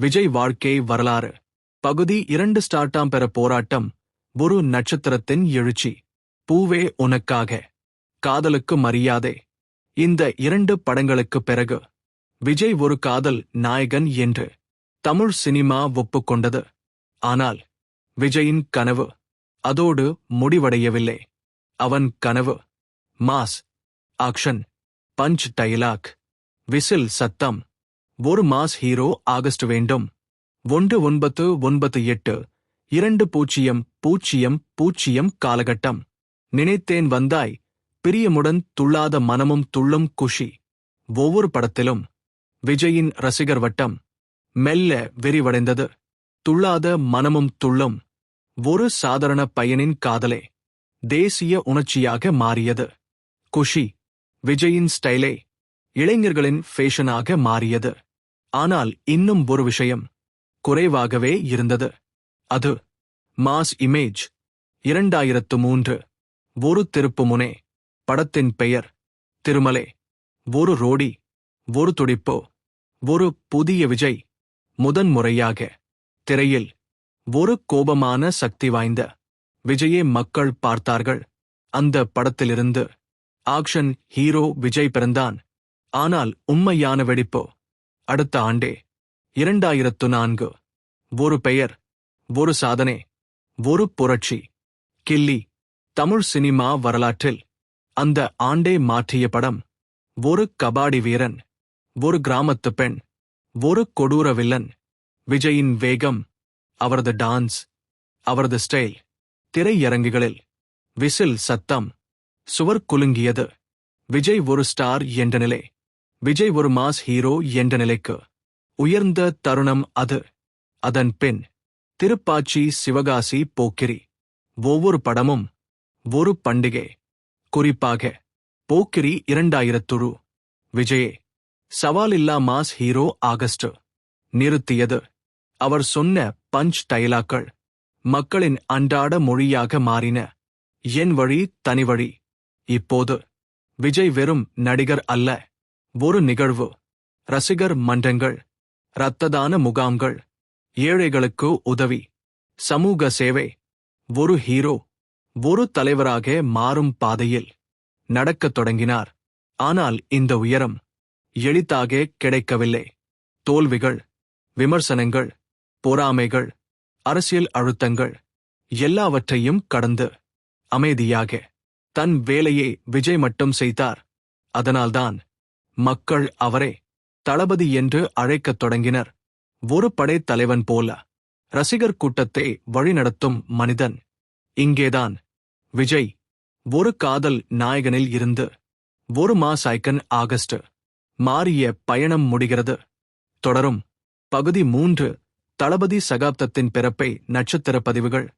விஜய் வாழ்க்கை வரலாறு. பகுதி இரண்டு ஸ்டார்டாம் பெற போராட்டம் ஒரு நட்சத்திரத்தின் எழுச்சி. பூவே உனக்காக. காதலுக்கு மரியாதை. இந்த இரண்டு படங்களுக்குப் பிறகு விஜய் ஒரு காதல் நாயகன் என்று தமிழ் சினிமா ஒப்புக்கொண்டது. ஆனால் விஜயின் கனவு அதோடு முடிவடையவில்லை. அவன் கனவு mass action punch dialogue whistle சத்தம் ஒரு மாஸ் ஹீரோ ஆகஸ்ட் வேண்டும். ஒன்று ஒன்பது ஒன்பது எட்டு. இரண்டு பூஜ்ஜியம் பூஜ்ஜியம் பூஜ்ஜியம் காலகட்டம். நினைத்தேன் வந்தாய். பிரியமுடன் துள்ளாத மனமும் துள்ளும் குஷி. ஒவ்வொரு படத்திலும் விஜயின் ரசிகர் வட்டம் மெல்ல விரிவடைந்தது. துள்ளாத மனமும் துள்ளும் ஒரு சாதாரண பையனின் காதலே தேசிய உணர்ச்சியாக மாறியது. குஷி விஜயின் ஸ்டைலே இளைஞர்களின் ஃபேஷனாக மாறியது. ஆனால் இன்னும் ஒரு விஷயம் குறைவாகவே இருந்தது. அது மாஸ் இமேஜ் இரண்டாயிரத்து மூன்று. ஒரு திருப்பு முனே. படத்தின் பெயர் திருமலை. ஒரு ரோடி. ஒரு துடிப்போ. ஒரு புதிய விஜய். முதன்முறையாக. திரையில் ஒரு கோபமான சக்தி வாய்ந்த விஜயை மக்கள் பார்த்தார்கள். அந்த படத்திலிருந்து ஆக்ஷன் ஹீரோ விஜய் பிறந்தான். ஆனால் உண்மையான வெடிப்போ அடுத்த ஆண்டே. இரண்டாயிரத்து நான்கு ஒரு பெயர் ஒரு சாதனை ஒரு புரட்சி. கில்லி தமிழ் சினிமா வரலாற்றில் அந்த ஆண்டே மாற்றிய படம் ஒரு கபாடி வீரன் ஒரு கிராமத்து பெண் ஒரு கொடூர வில்லன் விஜயின் வேகம் அவரது டான்ஸ் அவரது ஸ்டைல் திரையரங்குகளில் விசில் சத்தம் சுவர் குலுங்கியது விஜய் ஒரு ஸ்டார் என்ற நிலை. விஜய் ஒரு மாஸ் ஹீரோ என்ற நிலைக்கு. உயர்ந்த தருணம் அது. அதன் பின் திருப்பாச்சி சிவகாசி போக்கிரி. ஒவ்வொரு படமும் ஒரு பண்டிகை. குறிப்பாக போக்கிரி இரண்டாயிரத்துரு. விஜயே சவாலில்லா மாஸ் ஹீரோ ஆகஸ்ட். நிறுத்தியது. அவர் சொன்ன பஞ்ச் டைலாக்கள் மக்களின் அன்றாட மொழியாக மாறின. என் வழி தனி வழி. இப்போது விஜய் வெறும் நடிகர் அல்ல. ஒரு நிகழ்வு. ரசிகர் மன்றங்கள் இரத்ததான முகாம்கள் ஏழைகளுக்கு உதவி சமூக சேவை ஒரு ஹீரோ ஒரு தலைவராக மாறும் பாதையில் நடக்கத் தொடங்கினார். ஆனால் இந்த உயரம் எளிதாக கிடைக்கவில்லை. தோல்விகள் விமர்சனங்கள் பொறாமைகள் அரசியல் அழுத்தங்கள் எல்லாவற்றையும் கடந்து அமைதியாக தன் வேலையை விஜய் மட்டும் செய்தார். அதனால்தான் மக்கள் அவரை தளபதி என்று அழைக்கத் தொடங்கினர். ஒரு படைத்தலைவன் போல ரசிகர் கூட்டத்தை வழிநடத்தும் மனிதன். இங்கேதான் விஜய் ஒரு காதல் நாயகனில் இருந்து ஒரு மாஸ் ஐக்கன் ஆகஸ்ட் மாறிய பயணம் முடிகிறது. தொடரும் பகுதி மூன்று தளபதி சகாப்தத்தின் பிறப்பை நட்சத்திர பதிவுகள்.